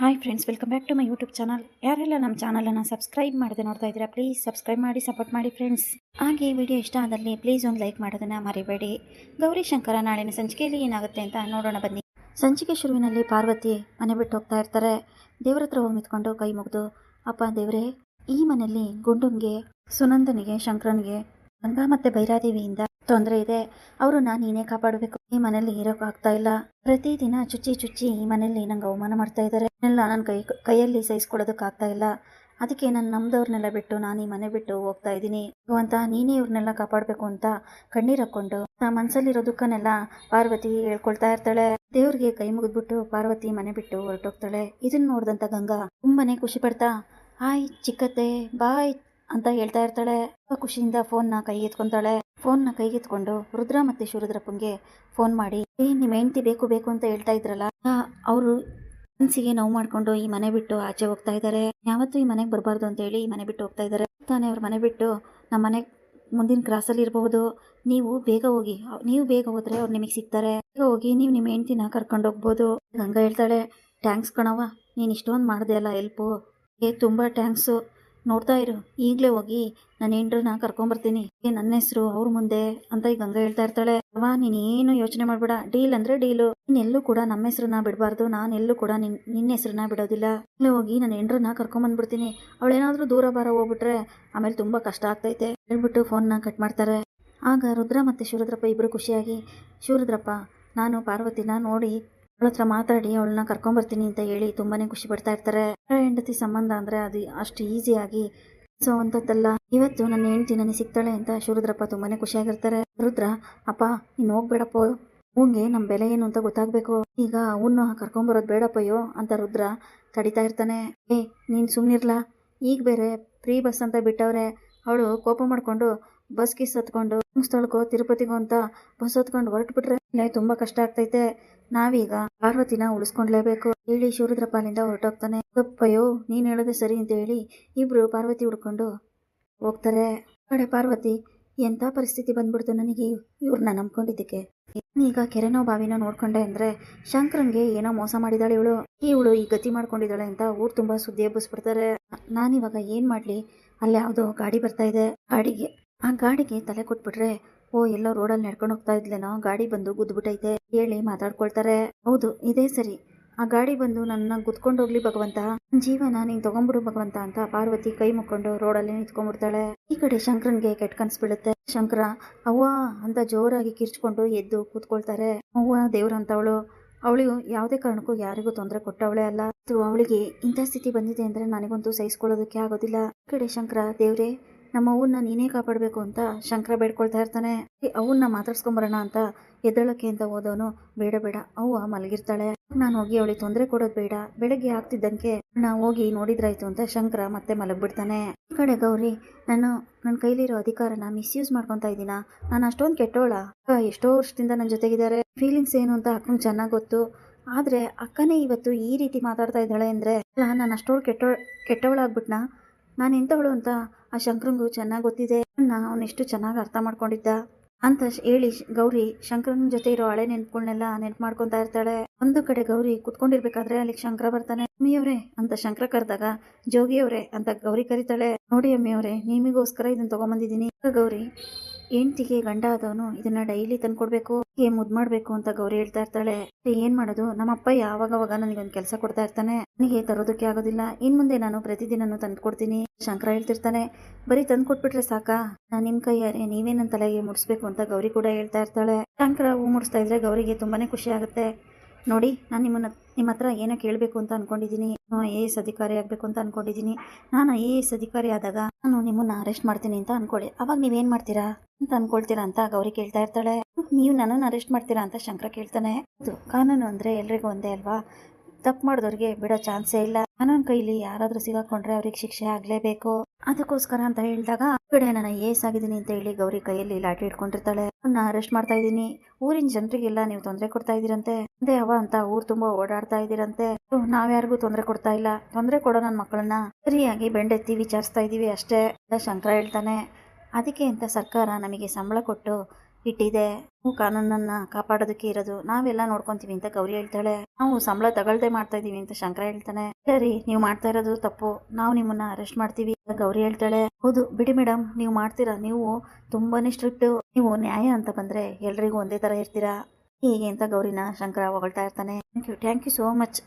Hi friends welcome back to my YouTube channel ಯಾರೆಲ್ಲ ನಮ್ಮ ಚಾನಲನ್ನು ಸಬ್ಸ್ಕ್ರೈಬ್ ಮಾಡದೆ ನೋಡ್ತಾ ಇದ್ದೀರಾ ಪ್ಲೀಸ್ ಸಬ್ಸ್ಕ್ರೈಬ್ ಮಾಡಿ ಸಪೋರ್ಟ್ ಮಾಡಿ ಫ್ರೆಂಡ್ಸ್ ಹಾಗೆ ವಿಡಿಯೋ ಇಷ್ಟ ಆದಲ್ಲಿ ಪ್ಲೀಸ್ ಒಂದು ಲೈಕ್ ಮಾಡೋದನ್ನು ಮರಿಬೇಡಿ. ಗೌರಿ ಶಂಕರ ನಾಳಿನ ಸಂಚಿಕೆಯಲ್ಲಿ ಏನಾಗುತ್ತೆ ಅಂತ ನೋಡೋಣ ಬನ್ನಿ. ಸಂಚಿಕೆ ಶುರುವಿನಲ್ಲಿ ಪಾರ್ವತಿ ಮನೆ ಬಿಟ್ಟು ಹೋಗ್ತಾ ಇರ್ತಾರೆ. ದೇವ್ರ ಹತ್ರ ಹೋಗಿ ನಿಂತ್ಕೊಂಡು ಕೈ ಮುಗಿದು, ಅಪ್ಪ ದೇವರೇ, ಈ ಮನೆಯಲ್ಲಿ ಗುಂಡುಂಗೆ, ಸುನಂದನಿಗೆ, ಶಂಕರನಿಗೆ ಗಂಗಾ ಮತ್ತೆ ಭೈರಾದೇವಿಯಿಂದ ತೊಂದರೆ ಇದೆ. ಅವರು ನಾನು ನೀನೇ ಕಾಪಾಡಬೇಕು. ಈ ಮನೇಲಿ ಇರೋಕ್ ಆಗ್ತಾ ಇಲ್ಲ. ಪ್ರತಿದಿನ ಚುಚ್ಚಿ ಚುಚ್ಚಿ ಈ ಮನೇಲಿ ನಂಗೆ ಅವಮಾನ ಮಾಡ್ತಾ ಇದ್ದಾರೆ ಎಲ್ಲ ನನ್ನ ಕೈ, ಕೈಯಲ್ಲಿ ಸಹಿಸ್ಕೊಳ್ಳೋದಕ್ಕೆ ಆಗ್ತಾ ಇಲ್ಲ. ಅದಕ್ಕೆ ನಾನು ನಮ್ದವ್ರನ್ನೆಲ್ಲ ಬಿಟ್ಟು ನಾನು ಈ ಮನೆ ಬಿಟ್ಟು ಹೋಗ್ತಾ ಇದ್ದೀನಿ. ಅಂತ ನೀನೇ ಇವ್ರನ್ನೆಲ್ಲ ಕಾಪಾಡಬೇಕು ಅಂತ ಕಣ್ಣೀರು ಹಾಕೊಂಡು ನಾ ಮನಸ್ಸಲ್ಲಿರೋ ದುಃಖನೆಲ್ಲ ಪಾರ್ವತಿ ಹೇಳ್ಕೊಳ್ತಾ ಇರ್ತಾಳೆ. ದೇವ್ರಿಗೆ ಕೈ ಮುಗಿದ್ಬಿಟ್ಟು ಪಾರ್ವತಿ ಮನೆ ಬಿಟ್ಟು ಹೊರಟೋಗ್ತಾಳೆ. ಇದನ್ನ ನೋಡ್ದಂತ ಗಂಗಾ ತುಂಬಾನೇ ಖುಷಿ ಪಡ್ತಾ ಹಾಯ್ ಚಿಕ್ಕತ್ತೆ, ಬಾಯ್ ಅಂತ ಹೇಳ್ತಾ ಇರ್ತಾಳೆ. ತುಂಬಾ ಖುಷಿಯಿಂದ ಫೋನ್ನ ಕೈಗೆ ಎತ್ಕೊಂತಾಳೆ. ಫೋನ್ನ ನ ಎತ್ಕೊಂಡು ರುದ್ರ ಮತ್ತೆ ಶಿವರುದ್ರಪ್ಪಂಗೆ ಫೋನ್ ಮಾಡಿ, ಏ ನಿಮ್ಮ ಹೆಂಡತಿ ಬೇಕು ಬೇಕು ಅಂತ ಹೇಳ್ತಾ ಇದ್ರಲ್ಲ, ಅವರು ಮನಸ್ಸಿಗೆ ನೋವು ಮಾಡ್ಕೊಂಡು ಈ ಮನೆ ಬಿಟ್ಟು ಆಚೆ ಹೋಗ್ತಾ ಇದ್ದಾರೆ. ಯಾವತ್ತೂ ಈ ಮನೆಗೆ ಬರಬಾರ್ದು ಅಂತ ಹೇಳಿ ಈ ಮನೆ ಬಿಟ್ಟು ಹೋಗ್ತಾ ಇದ್ದಾರೆ. ತಾನೆ ಅವ್ರ ಮನೆ ಬಿಟ್ಟು ನಮ್ಮ ಮನೆ ಮುಂದಿನ ಕ್ರಾಸಲ್ಲಿ ಇರಬಹುದು. ನೀವು ಬೇಗ ಹೋಗಿ, ನೀವು ಬೇಗ ಹೋದ್ರೆ ಅವ್ರು ನಿಮಗೆ ಸಿಗ್ತಾರೆ. ಬೇಗ ಹೋಗಿ ನೀವು ನಿಮ್ಮ ಹೆಂಡತಿನ ಕರ್ಕೊಂಡು ಹೋಗ್ಬೋದು. ಗಂಗಾ ಹೇಳ್ತಾಳೆ. ಟ್ಯಾಂಕ್ಸ್ ಕಣವ ನೀನು ಇಷ್ಟೊಂದು ಮಾಡಿದೆ ಅಲ್ಲ ಎಲ್ಪು ಏ, ತುಂಬ ಟ್ಯಾಂಕ್ಸು ನೋಡ್ತಾ ಇರು. ಈಗಲೇ ಹೋಗಿ ನನ್ನ ಹೆಂಡ್ರನ್ನ ಕರ್ಕೊಂಬರ್ತೀನಿ ಏ ನನ್ನ ಹೆಸರು, ಅವ್ರ ಮುಂದೆ ಅಂತ ಈ ಗಂಗಾ ಹೇಳ್ತಾ ಇರ್ತಾಳೆ. ಅಲ್ವಾ, ನೀನು ಏನು ಯೋಚನೆ ಮಾಡ್ಬೇಡ. ಡೀಲ್ ಅಂದ್ರೆ ಡೀಲು. ನೀನೆಲ್ಲೂ ಕೂಡ ನಮ್ಮ ಹೆಸರನ್ನ ಬಿಡಬಾರ್ದು. ಎಲ್ಲೂ ಕೂಡ ನಿನ್ ನಿನ್ನ ಹೆಸರನ್ನ ಬಿಡೋದಿಲ್ಲ. ಇಲ್ಲೇ ಹೋಗಿ ನನ್ನ ಹೆಂಡ್ರನ್ನ ಕರ್ಕೊಂಬಂದ್ಬಿಡ್ತೀನಿ ಅವಳೇನಾದ್ರೂ ದೂರ ಬಾರ ಹೋಗ್ಬಿಟ್ರೆ ಆಮೇಲೆ ತುಂಬಾ ಕಷ್ಟ ಆಗ್ತೈತೆ. ಹೇಳ್ಬಿಟ್ಟು ಫೋನ್ನ ಕಟ್ ಮಾಡ್ತಾರೆ. ಆಗ ರುದ್ರ ಮತ್ತೆ ಶಿವರುದ್ರಪ್ಪ ಇಬ್ರು ಖುಷಿಯಾಗಿ ಶಿವರುದ್ರಪ್ಪ ನಾನು ಪಾರ್ವತಿನ ನೋಡಿ ಅವಳ ಹತ್ರ ಮಾತಾಡಿ, ಅವಳನ್ನ ಕರ್ಕೊಂಬರ್ತೀನಿ ಅಂತ ಹೇಳಿ ತುಂಬಾನೇ ಖುಷಿ ಪಡ್ತಾ ಇರ್ತಾರೆ. ಹೆಂಡತಿ ಸಂಬಂಧ ಅಂದ್ರೆ ಅದು ಅಷ್ಟು ಈಸಿಯಾಗಿ ಸೊ ಅಂಥದ್ದಲ್ಲ ಇವತ್ತು ನನ್ನ ಹೆಂಡತಿ ನನಗೆ ಸಿಗ್ತಾಳೆ ಅಂತ ಶಿವರುದ್ರಪ್ಪ ತುಂಬಾನೇ ಖುಷಿಯಾಗಿರ್ತಾರೆ. ರುದ್ರ ಅಪ್ಪ, ನೀನು ಹೋಗ್ಬೇಡಪ್ಪ. ಹೂಂಗೆ ನಮ್ಮ ಬೆಲೆ ಏನು ಅಂತ ಗೊತ್ತಾಗ್ಬೇಕು. ಈಗ ಅವನ್ನ ಕರ್ಕೊಂಬರೋದು ಬೇಡಪ್ಪಯ್ಯೋ ಅಂತ ರುದ್ರ ತಡಿತಾ ಇರ್ತಾನೆ. ಏ, ನೀನು ಸುಮ್ಮನಿರ್ಲಾ ಈಗ ಬೇರೆ ಫ್ರೀ ಬಸ್ ಅಂತ ಬಿಟ್ಟವ್ರೆ. ಅವಳು ಕೋಪ ಮಾಡ್ಕೊಂಡು ಬಸ್ ಗಿಸ್ ಹತ್ಕೊಂಡು ಸ್ಥಳಕ್ಕೋ ತಿರುಪತಿಗೋ ಅಂತ ಬಸ್ ಹತ್ಕೊಂಡು ಹೊರಟು ಬಿಟ್ರೆ ಇಲ್ಲೇ ತುಂಬಾ ಕಷ್ಟ ಆಗ್ತೈತೆ. ನಾವೀಗ ಪಾರ್ವತಿನ ಉಳಿಸ್ಕೊಂಡ್ಲೇಬೇಕು. ಹೇಳಿ ಶಿವರುದ್ರಪ್ಪ ಅಲ್ಲಿಂದ ಹೊರಟೋಗ್ತಾನೆ. ಅಪ್ಪಯ್ಯೋ, ನೀನ್ ಹೇಳೋದು ಸರಿ ಅಂತ ಹೇಳಿ ಇಬ್ರು ಪಾರ್ವತಿ ಹುಡ್ಕೊಂಡು ಹೋಗ್ತಾರೆ. ಕಡೆ ಪಾರ್ವತಿ, ಎಂತ ಪರಿಸ್ಥಿತಿ ಬಂದ್ಬಿಡ್ತು ನನಗೆ? ಇವ್ರನ್ನ ನಂಬ್ಕೊಂಡಿದ್ದಕ್ಕೆ. ಈಗ ಕೆರೆನೋ ಬಾವಿನ ನೋಡ್ಕೊಂಡೆ ಅಂದ್ರೆ ಶಂಕರನ್ಗೆ ಏನೋ ಮೋಸ ಮಾಡಿದಾಳೆ ಇವಳು. ಇವಳು ಈ ಗತಿ ಮಾಡ್ಕೊಂಡಿದ್ದಾಳೆ ಅಂತ ಊರ್ ತುಂಬಾ ಸುದ್ದಿ ಹಬ್ಬಿಸ್ಬಿಡ್ತಾರೆ ನಾನಿವಾಗ ಏನ್ ಮಾಡ್ಲಿ? ಅಲ್ಲಿ ಯಾವುದೋ ಗಾಡಿ ಬರ್ತಾ ಇದೆ. ಗಾಡಿಗೆ ಆ ಗಾಡಿಗೆ ತಲೆ ಕೊಟ್ಬಿಟ್ರೆ, ಓ, ಎಲ್ಲೋ ರೋಡಲ್ಲಿ ನಡ್ಕೊಂಡು ಹೋಗ್ತಾ ಇದ್ಲೇನೋ, ಗಾಡಿ ಬಂದು ಗುದ್ಬಿಟ್ಟೈತೆ ಹೇಳಿ ಮಾತಾಡ್ಕೊಳ್ತಾರೆ. ಹೌದು, ಇದೇ ಸರಿ. ಆ ಗಾಡಿ ಬಂದು ನನ್ನ ಗುದ್ಕೊಂಡು ಹೋಗ್ಲಿ ಭಗವಂತ. ಜೀವನ ನೀನ್ ತಗೊಂಡ್ಬಿಡು ಭಗವಂತ ಅಂತ ಪಾರ್ವತಿ ಕೈ ಮುಕ್ಕೊಂಡು ರೋಡಲ್ಲಿ ನಿಂತ್ಕೊಂಡ್ಬಿಡ್ತಾಳೆ. ಈ ಕಡೆ ಶಂಕರನ್ಗೆ ಕೆಟ್ಟ ಕನ್ಸ್ ಬೀಳುತ್ತೆ. ಶಂಕರ, ಅವ್ವ ಅಂತ ಜೋರಾಗಿ ಕಿರ್ಚ್ಕೊಂಡು ಎದ್ದು ಕೂತ್ಕೊಳ್ತಾರೆ. ಅವ್ವ ದೇವ್ರಂತವಳು ಅವಳು ಯಾವುದೇ ಕಾರಣಕ್ಕೂ ಯಾರಿಗೂ ತೊಂದರೆ ಕೊಟ್ಟವಳೆ ಅಲ್ಲ. ಅವಳಿಗೆ ಇಂಥ ಸ್ಥಿತಿ ಬಂದಿದೆ ಅಂದ್ರೆ ನನಗಂತೂ ಸಹಿಸ್ಕೊಳ್ಳೋದಕ್ಕೆ ಆಗೋದಿಲ್ಲ. ಈ ಕಡೆ ಶಂಕರ, ದೇವ್ರೇ ನಮ್ಮ ಅವನ್ನ ನೀನೇ ಕಾಪಾಡಬೇಕು ಅಂತ ಶಂಕರ ಬೇಡ್ಕೊಳ್ತಾ ಇರ್ತಾನೆ. ಅವನ್ನ ಮಾತಾಡ್ಸ್ಕೊಂಬರೋಣ ಅಂತ ಎದ್ದಳಕ್ಕೆ ಅಂತ ಹೋದವನು ಬೇಡ ಬೇಡ. ಅವ್ವ ಮಲಗಿರ್ತಾಳೆ. ನಾನು ಹೋಗಿ ಅವಳಿಗೆ ತೊಂದರೆ ಕೊಡೋದು ಬೇಡ. ಬೆಳಗ್ಗೆ ಆಗ್ತಿದ್ದಂಗೆ ನಾ ಹೋಗಿ ನೋಡಿದ್ರಾಯ್ತು ಅಂತ ಶಂಕರ ಮತ್ತೆ ಮಲಗ್ಬಿಡ್ತಾನೆ. ಈ ಕಡೆ ಗೌರಿ ನಾನು ನನ್ನ ಕೈಲಿರೋ ಅಧಿಕಾರನ ಮಿಸ್ಯೂಸ್ ಮಾಡ್ಕೊತಾ ಇದ್ದೀನ? ನಾನು ಅಷ್ಟೊಂದು ಕೆಟ್ಟೋಳ. ಎಷ್ಟೋ ವರ್ಷದಿಂದ ನನ್ನ ಜೊತೆಗಿದ್ದಾರೆ. ಫೀಲಿಂಗ್ಸ್ ಏನು ಅಂತ ಅಕ್ಕಂಗೆ ಚೆನ್ನಾಗಿ ಗೊತ್ತು. ಆದ್ರೆ ಅಕ್ಕನೇ ಇವತ್ತು ಈ ರೀತಿ ಮಾತಾಡ್ತಾ ಇದ್ದಾಳೆ ಅಂದ್ರೆ ನಾನು ಅಷ್ಟೋಳು ಕೆಟ್ಟೋ, ಕೆಟ್ಟವಳಾಗ್ಬಿಟ್ನಾ? ನಾನು ಎಂಥವಳು ಅಂತ ಆ ಶಂಕರಂಗು ಚೆನ್ನಾಗಿ ಗೊತ್ತಿದೆ. ನನ್ನ ಅವನೆಷ್ಟು ಚೆನ್ನಾಗಿ ಅರ್ಥ ಮಾಡ್ಕೊಂಡಿದ್ದ. ಅಂತ ಹೇಳಿ ಗೌರಿ ಶಂಕರನ ಜೊತೆ ಇರೋ ಹಳೆ ನೆನ್ಪುಗಳನ್ನೆಲ್ಲ ನೆನ್ಪು ಮಾಡ್ಕೊತಾ ಇರ್ತಾಳೆ. ಒಂದು ಕಡೆ ಗೌರಿ ಕುತ್ಕೊಂಡಿರ್ಬೇಕಾದ್ರೆ ಅಲ್ಲಿಗೆ ಶಂಕರ ಬರ್ತಾನೆ. ಅಮ್ಮಿಯವ್ರೆ ಅಂತ ಶಂಕರ ಕರೆದಾಗ ಜೋಗಿಯವ್ರೆ ಅಂತ ಗೌರಿ ಕರೀತಾಳೆ. ನೋಡಿ ಅಮ್ಮಿಯವ್ರೆ ನಿಮಗೋಸ್ಕರ ಇದನ್ನ ತಗೊಂಬಂದಿದ್ದೀನಿ. ಗೌರಿ ಹೆಂಡ್ತಿಗೆ ಗಂಡ ಆದವನು ಇದನ್ನ ಡೈಲಿ ತಂದ್ಕೊಡ್ಬೇಕು ಮುದ್ ಮಾಡ್ಬೇಕು ಅಂತ ಗೌರಿ ಹೇಳ್ತಾ ಇರ್ತಾಳೆ. ಏನ್ ಮಾಡೋದು? ನಮ್ಮಪ್ಪ ಯಾವಾಗವಾಗ ನನಗೊಂದು ಕೆಲಸ ಕೊಡ್ತಾ ಇರ್ತಾನೆ? ನನಗೆ ತರೋದಕ್ಕೆ ಆಗೋದಿಲ್ಲ. ಇನ್ ಮುಂದೆ ನಾನು ಪ್ರತಿದಿನನೂ ತಂದು ಕೊಡ್ತೀನಿ ಶಂಕರ ಹೇಳ್ತಿರ್ತಾನೆ, ಬರೀ ತಂದು ಕೊಟ್ಬಿಟ್ರೆ ಸಾಕಾ? ನಾನ್ ನಿಮ್ ಕೈಯಾರೆ ನೀವೇ ನನ್ನ ತಲೆಗೆ ಮುಡಿಸ್ಬೇಕು ಅಂತ ಗೌರಿ ಕೂಡ ಹೇಳ್ತಾ ಇರ್ತಾಳೆ. ಶಂಕರ ಹೂ ಮುಡಿಸ್ತಾ ಇದ್ರೆ ಗೌರಿಗೆ ತುಂಬಾನೇ ಖುಷಿ ಆಗುತ್ತೆ. ನೋಡಿ, ನಾನು ನಿಮ್ಮನ್ನ, ನಿಮ್ಮ ಹತ್ರ ಏನೋ ಕೇಳಬೇಕು ಅಂತ ಅನ್ಕೊಂಡಿದ್ದೀನಿ. ಐ ಎ ಎಸ್ ಅಧಿಕಾರಿ ಆಗಬೇಕು ಅಂತ ಅನ್ಕೊಂಡಿದ್ದೀನಿ. ನಾನು ಐ ಎಸ್ ಅಧಿಕಾರಿ ಆದಾಗ ನಾನು ನಿಮ್ಮನ್ನ ಅರೆಸ್ಟ್ ಮಾಡ್ತೀನಿ ಅಂತ ಅನ್ಕೊಳ್ಳಿ. ಅವಾಗ ನೀವೇನ್ ಮಾಡ್ತೀರಾ ಅಂತ ಅನ್ಕೊಳ್ತೀರಾ ಅಂತ ಗೌರಿ ಕೇಳ್ತಾ ಇರ್ತಾಳೆ. ನೀವು ನನ್ನನ್ನು ಅರೆಸ್ಟ್ ಮಾಡ್ತೀರಾ ಅಂತ ಶಂಕರ ಕೇಳ್ತಾನೆ. ಹೌದು, ಕಾನೂನು ಅಂದ್ರೆ ಎಲ್ರಿಗೂ ಒಂದೇ ಅಲ್ವಾ? ತಪ್ಪು ಮಾಡಿದವ್ರಿಗೆ ಬಿಡೋ ಚಾನ್ಸೇ ಇಲ್ಲ. ಕಾನೂನು ಕೈಲಿ ಯಾರಾದರೂ ಸಿಗಾಕೊಂಡ್ರೆ ಅವ್ರಿಗೆ ಶಿಕ್ಷೆ ಆಗಲೇಬೇಕು. ಅದಕ್ಕೋಸ್ಕರ ಅಂತ ಹೇಳಿದಾಗ ಕಡೆ ನಾನು ಏಸ್ ಆಗಿದ್ದೀನಿ ಅಂತ ಹೇಳಿ ಗೌರಿ ಕೈಯಲ್ಲಿ ಲಾಟಿ ಇಟ್ಕೊಂಡಿರ್ತಾಳೆ ಅವನ್ನ ಅರೆಸ್ಟ್ ಮಾಡ್ತಾ ಇದ್ದೀನಿ. ಊರಿನ ಜನರಿಗೆಲ್ಲ ನೀವು ತೊಂದರೆ ಕೊಡ್ತಾ ಇದೀರಂತೆ ಅದೇ ಅವ ಅಂತ ಊರ್ ತುಂಬಾ ಓಡಾಡ್ತಾ ಇದೀರಂತೆ ನಾವ್ ನಾವ್ಯಾರಿಗೂ ತೊಂದರೆ ಕೊಡ್ತಾ ಇಲ್ಲ. ತೊಂದರೆ ಕೊಡೋ ನನ್ನ ಮಕ್ಕಳನ್ನ ಸರಿಯಾಗಿ ಬೆಂಡೆತ್ತಿ ವಿಚಾರಿಸ್ತಾ ಇದೀವಿ ಅಷ್ಟೇ ಶಂಕರ ಹೇಳ್ತಾನೆ. ಅದಕ್ಕೆ ಅಂತ ಸರ್ಕಾರ ನಮಗೆ ಸಂಬಳ ಕೊಟ್ಟು ಇಟ್ಟಿದೆ. ಕಾನೂನನ್ನ ಕಾಪಾಡೋದಕ್ಕೆ ಇರೋದು. ನಾವೆಲ್ಲ ನೋಡ್ಕೊಂತೀವಿ ಅಂತ ಗೌರಿ ಹೇಳ್ತಾಳೆ. ನಾವು ಸಂಬಳ ತಗೊಳ್ದೆ ಮಾಡ್ತಾ ಇದೀವಿ ಅಂತ ಶಂಕರ ಹೇಳ್ತಾನೆ. ಸರಿ, ನೀವು ಮಾಡ್ತಾ ಇರೋದು ತಪ್ಪು. ನಾವು ನಿಮ್ಮನ್ನ ಅರೆಸ್ಟ್ ಮಾಡ್ತೀವಿ ಗೌರಿ ಹೇಳ್ತಾಳೆ. ಹೌದು, ಬಿಡಿ ಮೇಡಮ್ ನೀವು ಮಾಡ್ತೀರಾ? ನೀವು ತುಂಬಾನೇ ಸ್ಟ್ರಿಕ್ಟ್ ನೀವು ನ್ಯಾಯ ಅಂತ ಬಂದ್ರೆ ಎಲ್ರಿಗೂ ಒಂದೇ ತರ ಇರ್ತೀರಾ? ಹೀಗೆ ಅಂತ ಗೌರಿನ ಶಂಕರ ಹೊಗಳ್ತಾ ಇರ್ತಾನೆ. Thank you thank you so much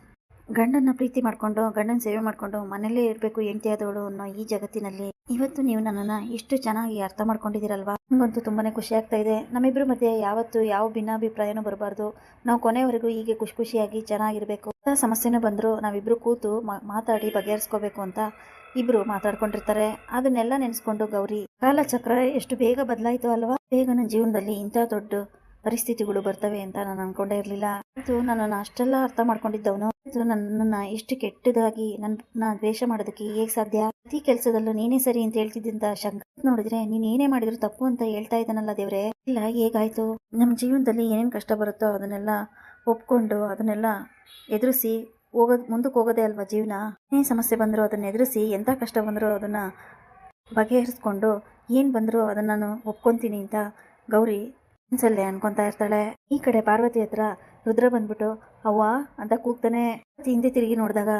ಗಂಡನ್ನ ಪ್ರೀತಿ ಮಾಡ್ಕೊಂಡು, ಗಂಡನ ಸೇವೆ ಮಾಡ್ಕೊಂಡು ಮನೆಯಲ್ಲೇ ಇರಬೇಕು ಹೆಂಡತಿ ಆದವಳು ಅನ್ನೋ ಈ ಜಗತ್ತಿನಲ್ಲಿ ಇವತ್ತು ನೀವು ನನ್ನನ್ನ ಇಷ್ಟು ಚೆನ್ನಾಗಿ ಅರ್ಥ ಮಾಡ್ಕೊಂಡಿದ್ದೀರಲ್ವಾ? ನಂಗಂತೂ ತುಂಬಾನೇ ಖುಷಿ ಆಗ್ತಾ ಇದೆ. ನಮ್ಮಿಬ್ರು ಮಧ್ಯೆ ಯಾವತ್ತು ಯಾವ ಭಿನ್ನಾಭಿಪ್ರಾಯನೂ ಬರಬಾರ್ದು. ನಾವು ಕೊನೆವರೆಗೂ ಹೀಗೆ ಖುಷಿ ಖುಷಿಯಾಗಿ ಚೆನ್ನಾಗಿರಬೇಕು. ಎಲ್ಲ ಸಮಸ್ಯೆನೂ ಬಂದರೂ ನಾವಿಬ್ರು ಕೂತು ಮಾತಾಡಿ ಬಗೆಹರಿಸ್ಕೋಬೇಕು ಅಂತ ಇಬ್ರು ಮಾತಾಡ್ಕೊಂಡಿರ್ತಾರೆ. ಅದನ್ನೆಲ್ಲ ನೆನೆಸ್ಕೊಂಡು ಗೌರಿ, ಕಾಲಚಕ್ರ ಎಷ್ಟು ಬೇಗ ಬದಲಾಯಿತು ಅಲ್ವಾ? ಬೇಗ ನನ್ನ ಜೀವನದಲ್ಲಿ ಇಂಥ ದೊಡ್ಡ ಪರಿಸ್ಥಿತಿಗಳು ಬರ್ತವೆ ಅಂತ ನಾನು ಅನ್ಕೊಂಡೇ ಇರಲಿಲ್ಲ. ಇದು ನನ್ನನ್ನು ಅಷ್ಟೆಲ್ಲ ಅರ್ಥ ಮಾಡ್ಕೊಂಡಿದ್ದವನು ಇದು ನನ್ನನ್ನು ಎಷ್ಟು ಕೆಟ್ಟದಾಗಿ ನನ್ನ ದ್ವೇಷ ಮಾಡೋದಕ್ಕೆ ಹೇಗೆ ಸಾಧ್ಯ? ಪ್ರತಿ ಕೆಲಸದಲ್ಲೂ ನೀನೇ ಸರಿ ಅಂತ ಹೇಳ್ತಿದ್ದಂತ ಶಂಕ ನೋಡಿದ್ರೆ, ನೀನು ಏನೇ ಮಾಡಿದ್ರು ತಪ್ಪು ಅಂತ ಹೇಳ್ತಾ ಇದ್ದಾನಲ್ಲ ದೇವ್ರೆ. ಇಲ್ಲ, ಹೇಗಾಯ್ತು? ನಮ್ಮ ಜೀವನದಲ್ಲಿ ಏನೇನು ಕಷ್ಟ ಬರುತ್ತೋ ಅದನ್ನೆಲ್ಲ ಒಪ್ಕೊಂಡು, ಅದನ್ನೆಲ್ಲ ಎದುರಿಸಿ ಹೋಗೋದು ಮುಂದಕ್ಕೆ ಹೋಗೋದೇ ಅಲ್ವಾ ಜೀವನ? ಏನೇ ಸಮಸ್ಯೆ ಬಂದರೂ ಅದನ್ನ ಎದುರಿಸಿ ಎಂಥ ಕಷ್ಟ ಬಂದರೂ ಅದನ್ನ ಬಗೆಹರಿಸ್ಕೊಂಡು ಏನು ಬಂದರೂ ಅದನ್ನ ನಾನು ಒಪ್ಕೊತೀನಿ ಅಂತ ಗೌರಿ ಅನ್ಸಲ್ಲೇ ಅನ್ಕೊತಾ ಇರ್ತಾಳೆ. ಈ ಕಡೆ ಪಾರ್ವತಿ ಹತ್ರ ರುದ್ರ ಬಂದ್ಬಿಟ್ಟು ಅವ್ವ ಅಂತ ಕೂಗ್ತಾನೆ. ಹಿಂದೆ ತಿರುಗಿ ನೋಡಿದಾಗ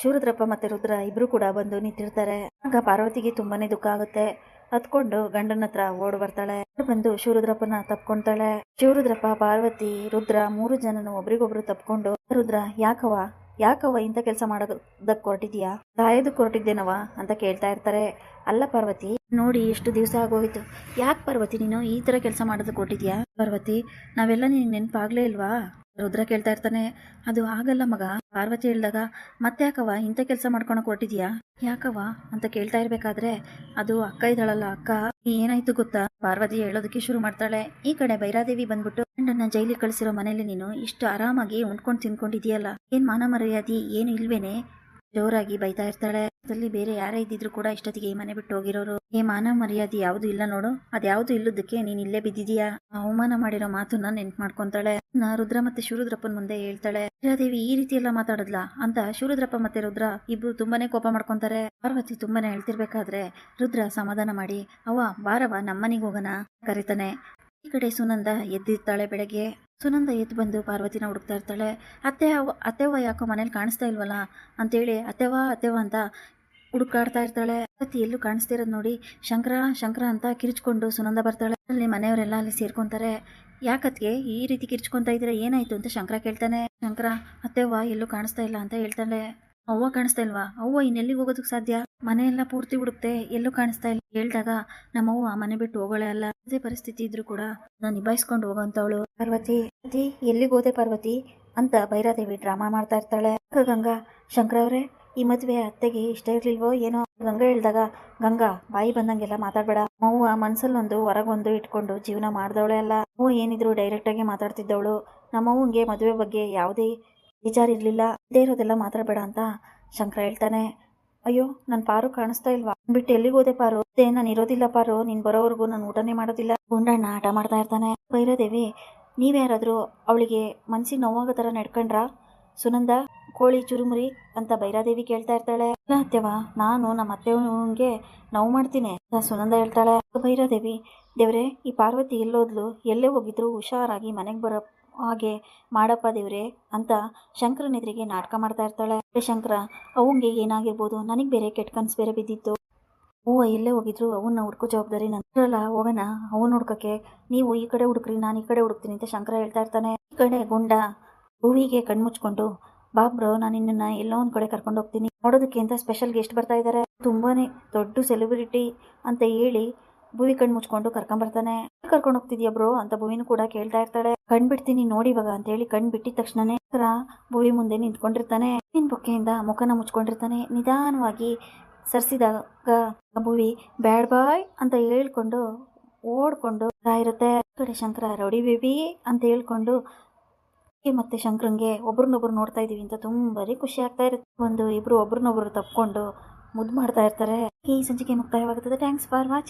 ಶಿವರುದ್ರಪ್ಪ ಮತ್ತೆ ರುದ್ರ ಇಬ್ರು ಕೂಡ ಬಂದು ನಿಂತಿರ್ತಾರೆ. ಆಗ ಪಾರ್ವತಿಗೆ ತುಂಬಾನೇ ದುಃಖ ಆಗುತ್ತೆ. ಹತ್ಕೊಂಡು ಗಂಡನ ಹತ್ರ ಓಡ್ ಬರ್ತಾಳೆ. ಬಂದು ಶಿವರುದ್ರಪ್ಪನ ತಪ್ಕೊಂತಾಳೆ. ಶಿವರುದ್ರಪ್ಪ ಪಾರ್ವತಿ, ರುದ್ರ ಮೂರು ಜನನು ಒಬ್ರಿಗೊಬ್ರು ತಪ್ಕೊಂಡು, ರುದ್ರ, ಯಾಕವ್ವ? ಯಾಕವ್ವ ಇಂಥ ಕೆಲಸ ಮಾಡೋದಕ್ಕೆ ಹೊರಟಿದ್ಯಾ? ಗಾಯದಕ್ಕೆ ಹೊರಟಿದ್ದೇನವ ಅಂತ ಕೇಳ್ತಾ ಇರ್ತಾರೆ. ಅಲ್ಲ ಪಾರ್ವತಿ, ನೋಡಿ ಎಷ್ಟು ದಿವಸ ಆಗೋಯ್ತು. ಯಾಕೆ ಪಾರ್ವತಿ, ನೀನು ಈ ತರ ಕೆಲಸ ಮಾಡೋದಕ್ಕೆ ಕೊಟ್ಟಿದ್ಯಾ ಪಾರ್ವತಿ, ನಾವೆಲ್ಲ ನಿನಗೆ ನೆನಪಾಗ್ಲೇ ಇಲ್ವಾ? ರುದ್ರ ಕೇಳ್ತಾ ಇರ್ತಾನೆ. ಅದು ಆಗಲ್ಲ ಮಗ. ಪಾರ್ವತಿ ಹೇಳ್ದಾಗ, ಮತ್ತೆ ಯಾಕವ ಇಂಥ ಕೆಲಸ ಮಾಡ್ಕೊಳಕ್ ಹೊರಟಿದ್ಯಾ? ಯಾಕವ ಅಂತ ಕೇಳ್ತಾ ಇರ್ಬೇಕಾದ್ರೆ, ಅದು ಅಕ್ಕ ಇದ್ದಾಳಲ್ಲ ಅಕ್ಕ. ಏನಾಯ್ತು ಗೊತ್ತಾ? ಪಾರ್ವತಿ ಹೇಳೋದಕ್ಕೆ ಶುರು ಮಾಡ್ತಾಳೆ. ಈ ಕಡೆ ಭೈರಾದೇವಿ ಬಂದ್ಬಿಟ್ಟು ಗಂಡನ್ನ ಜೈಲಿಗೆ ಕಳಿಸಿರೋ ಮನೇಲಿ ನೀನು ಇಷ್ಟು ಆರಾಮಾಗಿ ಉಂಡ್ಕೊಂಡು ತಿನ್ಕೊಂಡಿದ್ಯಲ್ಲ ಏನ್ ಮಾನ ಮರ್ಯಾದಿ? ಏನು ಇಲ್ವೇನೆ? ಜೋರಾಗಿ ಬೈತಾ ಇರ್ತಾಳೆ. ಅದರಲ್ಲಿ ಬೇರೆ ಯಾರೇ ಇದ್ದಿದ್ರು ಕೂಡ ಇಷ್ಟೊತ್ತಿಗೆ ಈ ಮನೆ ಬಿಟ್ಟು ಹೋಗಿರೋರು. ಏ, ಮಾನ ಮರ್ಯಾದೆ ಯಾವುದು ಇಲ್ಲ ನೋಡು. ಅದ್ಯಾವುದು ಇಲ್ಲದಕ್ಕೆ ನೀನ್ ಇಲ್ಲೇ ಬಿದ್ದಿದೀಯಾ? ಅವಮಾನ ಮಾಡಿರೋ ಮಾತನ್ನ ನೆನ್ಪ್ ಮಾಡ್ಕೊಂತಾಳೆ. ನಾ ರುದ್ರ ಮತ್ತೆ ಶಿವರುದ್ರಪ್ಪನ ಮುಂದೆ ಹೇಳ್ತಾಳೆ ದೇವಿ ಈ ರೀತಿ ಎಲ್ಲ ಮಾತಾಡದ್ಲ? ಅಂತ ಶಿವರುದ್ರಪ್ಪ ಮತ್ತೆ ರುದ್ರ ಇಬ್ರು ತುಂಬಾನೇ ಕೋಪ ಮಾಡ್ಕೊಂತಾರೆ. ಪಾರ್ವತಿ ತುಂಬಾನೇ ಹೇಳ್ತಿರ್ಬೇಕಾದ್ರೆ, ರುದ್ರ, ಸಮಾಧಾನ ಮಾಡಿ. ಅವ್ವ ಬಾರವ ನಮ್ಮನಿಗೆ ಹೋಗೋಣ, ಕರಿತಾನೆ. ಈ ಕಡೆ ಸುನಂದ ಎದ್ದಿರ್ತಾಳೆ ಬೆಳಗ್ಗೆ. ಸುನಂದ ಎದ್ದು ಬಂದು ಪಾರ್ವತಿನ ಹುಡುಕ್ತಾ ಇರ್ತಾಳೆ. ಅತ್ತೆ ಅತ್ತೆವ ಅತ್ತೆವ್ವ ಯಾಕೋ ಮನೇಲಿ ಕಾಣಿಸ್ತಾ ಇಲ್ವಲ್ಲ? ಅಂತೇಳಿ ಅತ್ತೆವ್ವ ಅತ್ತೆವ್ವ ಅಂತ ಹುಡುಕಾಡ್ತಾ ಇರ್ತಾಳೆ. ಪಾರ್ವತಿ ಎಲ್ಲೂ ಕಾಣಿಸ್ತಿರೋದು ನೋಡಿ ಶಂಕರ ಶಂಕರ ಅಂತ ಕಿರ್ಚ್ಕೊಂಡು ಸುನಂದ ಬರ್ತಾಳೆ. ಅಲ್ಲಿ ಮನೆಯವರೆಲ್ಲ ಅಲ್ಲಿ ಸೇರ್ಕೊಂತಾರೆ. ಯಾಕತ್ಗೆ ಈ ರೀತಿ ಕಿರಿಚ್ಕೊಂತ ಇದ್ರೆ ಏನಾಯ್ತು ಅಂತ ಶಂಕರ ಕೇಳ್ತಾನೆ. ಶಂಕರ, ಅತ್ತೆವ್ವ ಎಲ್ಲೂ ಕಾಣಿಸ್ತಾ ಇಲ್ಲ ಅಂತ ಹೇಳ್ತಾಳೆ. ಅವ್ವ ಕಾಣಿಸ್ತಾ ಇಲ್ವಾ? ಅವ್ವ ಇನ್ನೆಲ್ಲಿಗೆ ಹೋಗೋದಕ್ಕೆ ಸಾಧ್ಯ? ಮನೆಯೆಲ್ಲ ಪೂರ್ತಿ ಹುಡುಕ್ತೆ ಎಲ್ಲೂ ಕಾಣಿಸ್ತಾ ಇಲ್ಲ. ಹೇಳ್ದಾಗ ನಮ್ಮವ್ವ ಮನೆ ಬಿಟ್ಟು ಹೋಗೋಳೆ ಅಲ್ಲ. ಅದೇ ಪರಿಸ್ಥಿತಿ ಇದ್ರೂ ಕೂಡ ನಾನು ನಿಭಾಯಿಸ್ಕೊಂಡು ಹೋಗೋಂಥವಳು. ಪಾರ್ವತಿ ಅದೇ ಎಲ್ಲಿಗೆ ಹೋದೆ ಪಾರ್ವತಿ? ಅಂತ ಭೈರಾದೇವಿ ಡ್ರಾಮಾ ಮಾಡ್ತಾ ಇರ್ತಾಳೆ. ಗಂಗಾ? ಶಂಕರ ಅವರೇ, ಈ ಮದುವೆ ಅತ್ತೆಗೆ ಇಷ್ಟ ಇರ್ಲಿಲ್ವೋ ಏನೋ? ಗಂಗಾ ಹೇಳ್ದಾಗ, ಗಂಗಾ, ಬಾಯಿ ಬಂದಂಗೆಲ್ಲ ಮಾತಾಡ್ಬೇಡ. ಅವ್ವ ಮನ್ಸಲ್ಲೊಂದು, ಹೊರಗೊಂದು ಇಟ್ಕೊಂಡು ಜೀವನ ಮಾಡ್ದವಳೆ ಅಲ್ಲ. ಅವ್ವ ಏನಿದ್ರು ಡೈರೆಕ್ಟಾಗಿ ಮಾತಾಡ್ತಿದ್ದವಳು. ನಮ್ಮವ್ವಂಗೆ ಮದುವೆ ಬಗ್ಗೆ ಯಾವುದೇ ವಿಚಾರ ಇರ್ಲಿಲ್ಲ ಇದೇ ಇರೋದೆಲ್ಲ ಮಾತಾಡಬೇಡ ಅಂತ ಶಂಕರ ಹೇಳ್ತಾನೆ. ಅಯ್ಯೋ, ನನ್ ಪಾರು ಕಾಣಿಸ್ತಾ ಇಲ್ವಾ? ಬಿಟ್ಟು ಎಲ್ಲಿಗೆ ಹೋದೆ ಪಾರು? ಅದೇ, ನಾನು ಇರೋದಿಲ್ಲ ಪಾರು. ನೀನ್ ಬರೋವರೆಗೂ ನಾನು ಊಟನೇ ಮಾಡೋದಿಲ್ಲ. ಗುಂಡಣ್ಣ ಆಟ ಮಾಡ್ತಾ ಇರ್ತಾನೆ. ಭೈರದೇವಿ ನೀವ್ಯಾರಾದ್ರೂ ಅವಳಿಗೆ ಮನ್ಸಿಗೆ ನೋವಾಗೋ ತರ ನಡ್ಕೊಂಡ್ರಾ? ಸುನಂದ, ಕೋಳಿ ಚುರುಮುರಿ ಅಂತ ಭೈರಾದೇವಿ ಕೇಳ್ತಾ ಇರ್ತಾಳೆ. ನಾನು ನಮ್ಮ ಅತ್ತೆವನಿಗೆ ನೋವು ಮಾಡ್ತೀನಿ ಸುನಂದ ಹೇಳ್ತಾಳೆ. ಭೈರಾದೇವಿ, ದೇವ್ರೆ, ಈ ಪಾರ್ವತಿ ಎಲ್ಲೋದ್ಲು? ಎಲ್ಲೇ ಹೋಗಿದ್ರು? ಹುಷಾರಾಗಿ ಮನೆಗೆ ಬರೋ ಹಾಗೆ ಮಾಡಪ್ಪ ದೇವ್ರೆ ಅಂತ ಶಂಕರನ ಎದುರಿಗೆ ನಾಟಕ ಮಾಡ್ತಾ ಇರ್ತಾಳೆ. "ಏ ಶಂಕರ, ಅವಂಗೆ ಏನಾಗಿರ್ಬೋದು? ನನಗೆ ಬೇರೆ ಕೆಟ್ಟ ಕನ್ಸು ಬೇರೆ ಬಿದ್ದಿತ್ತು. ಹೂವು ಎಲ್ಲೇ ಹೋಗಿದ್ರು ಅವನ್ನ ಹುಡ್ಕೋ ಜವಾಬ್ದಾರಿ ನಂತರಲ್ಲ ಹೋಗೋಣ ಅವನ್ನ ಹುಡ್ಕಕ್ಕೆ. ನೀವು ಈ ಕಡೆ ಹುಡುಕ್ರಿ, ನಾನು ಈ ಕಡೆ ಹುಡುಕ್ತೀನಿ ಅಂತ ಶಂಕರ ಹೇಳ್ತಾ ಇರ್ತಾನೆ. ಈ ಕಡೆ ಗುಂಡ, ಹೂವಿಗೆ ಕಣ್ಮುಚ್ಕೊಂಡು ಬಾಬ್ರೋ, ನಾನು ನಿನ್ನನ್ನು ಎಲ್ಲೋ ಒಂದು ಕಡೆ ಕರ್ಕೊಂಡು ಹೋಗ್ತೀನಿ. ನೋಡೋದಕ್ಕೆ ಅಂತ ಸ್ಪೆಷಲ್ ಗೆಸ್ಟ್ ಬರ್ತಾ ಇದ್ದಾರೆ ತುಂಬಾನೇ ದೊಡ್ಡ ಸೆಲೆಬ್ರಿಟಿ ಅಂತ ಹೇಳಿ ಭುವಿ ಕಣ್ ಮುಚ್ಕೊಂಡು ಕರ್ಕೊಂಬರ್ತಾನೆ ಕರ್ಕೊಂಡು ಹೋಗ್ತಿದ್ಯಾ ಬ್ರೋ? ಅಂತ ಭೂವಿನೂ ಕೂಡ ಕೇಳ್ತಾ ಇರ್ತಾಳೆ. ಕಣ್ ಬಿಡ್ತೀನಿ ನೋಡಿ ಇವಾಗ ಅಂತ ಹೇಳಿ ಕಣ್ ಬಿಟ್ಟಿದ ತಕ್ಷಣನೇ ಭೂವಿ ಮುಂದೆ ನಿಂತ್ಕೊಂಡಿರ್ತಾನೆ. ನಿನ್ ಬೊಕ್ಕೆಯಿಂದ ಮುಖನ ಮುಚ್ಕೊಂಡಿರ್ತಾನೆ. ನಿಧಾನವಾಗಿ ಸರ್ಸಿದಾಗ ಭೂವಿ, ಬ್ಯಾಡ್ ಬಾಯ್ ಅಂತ ಹೇಳ್ಕೊಂಡು ಓಡ್ಕೊಂಡು ಇರುತ್ತೆ. ಕಡೆ ಶಂಕರ, ರೌಡಿ ಬೇಬಿ ಅಂತ ಹೇಳ್ಕೊಂಡು ಮತ್ತೆ ಶಂಕರಂಗೆ ಒಬ್ರನ್ನೊಬ್ರು ನೋಡ್ತಾ ಇದೀವಿ ಅಂತ ತುಂಬಾನೇ ಖುಷಿ ಆಗ್ತಾ ಇರುತ್ತೆ. ಒಂದು ಇಬ್ರು ಒಬ್ರನ್ನೊಬ್ರು ತಪ್ಕೊಂಡು ಮುದ್ದು ಮಾಡ್ತಾ ಇರ್ತಾರೆ. ಈ ಸಂಚಿಕೆ ಮುಕ್ತಾಯವಾಗುತ್ತದೆ. Thanks for watching.